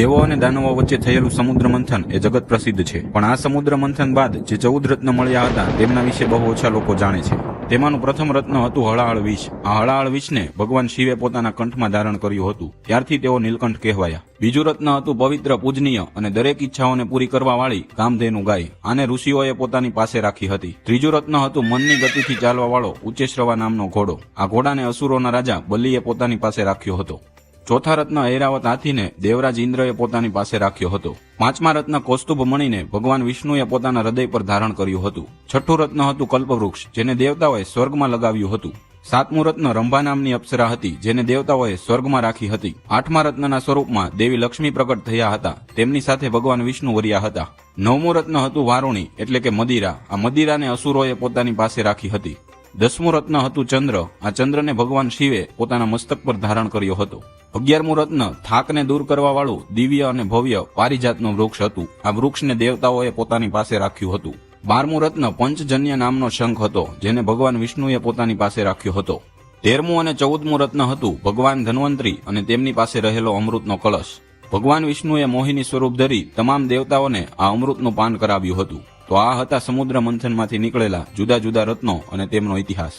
દેવો અને દાનવો વચ્ચે થયેલું સમુદ્ર મંથન એ જગત પ્રસિદ્ધ છે. પણ આ સમુદ્ર મંથન બાદ જે ચૌદ રત્ન મળ્યા હતા, તેમના વિશે બહુ ઓછા લોકો જાણે છે. તેમાંનું પ્રથમ રત્ન હતું હળાહળ વિષ. આ હળાહળ વિષને ભગવાન શિવે પોતાના કંઠમાં ધારણ કર્યું હતું. ત્યારથી તેઓ નીલકંઠ કહેવાયા. બીજું રત્ન હતું પવિત્ર, પૂજનીય અને દરેક ઈચ્છાઓને પૂરી કરવા વાળી કામધેનુ ગાય. આને ઋષિઓએ પોતાની પાસે રાખી હતી. ત્રીજું રત્ન હતું મનની ગતિથી ચાલવા વાળો ઉચ્ચેશ્રવા નામનો ઘોડો. આ ઘોડાને અસુરોના રાજા બલિએ પોતાની પાસે રાખ્યો હતો. ચોથા રત્ન ઐરાવત હાથીને દેવરાજ ઇન્દ્રએ પોતાની પાસે રાખ્યો હતો. પાંચમા રત્ન કૌસ્તુભ મણીને ભગવાન વિષ્ણુએ પોતાના હૃદય પર ધારણ કર્યું હતું. છઠ્ઠું રત્ન હતું કલ્પવૃક્ષ, જેને દેવતાઓએ સ્વર્ગમાં લગાવ્યું હતું. સાતમું રત્ન રંભા નામની અપ્સરા હતી, જેને દેવતાઓએ સ્વર્ગમાં રાખી હતી. આઠમા રત્નના સ્વરૂપમાં દેવી લક્ષ્મી પ્રગટ થયા હતા. તેમની સાથે ભગવાન વિષ્ણુ વર્યા હતા. નવમું રત્ન હતું વારુણી, એટલે કે મદિરા. આ મદિરાને અસુરોએ પોતાની પાસે રાખી હતી. દસમું રત્ન હતું ચંદ્ર. આ ચંદ્રને ભગવાન શિવે પોતાના મસ્તક પર ધારણ કર્યો હતો. અગિયારમું રત્ન થાકને દૂર કરવા વાળું દિવ્ય અને ભવ્ય પારિજાતનું વૃક્ષ હતું. આ વૃક્ષને દેવતાઓએ પોતાની પાસે રાખ્યું હતું. બારમું રત્ન પંચજન્ય નામનો શંખ હતો, જેને ભગવાન વિષ્ણુએ પોતાની પાસે રાખ્યો હતો. તેરમું અને ચૌદમું રત્ન હતું ભગવાન ધન્વંતરી અને તેમની પાસે રહેલો અમૃતનો કળશ. ભગવાન વિષ્ણુએ મોહિની સ્વરૂપ ધરી તમામ દેવતાઓને આ અમૃતનું પાન કરાવ્યું હતું. તો આ હતા સમુદ્ર મંથનમાંથી નીકળેલા જુદા જુદા રત્નો અને તેમનો ઇતિહાસ.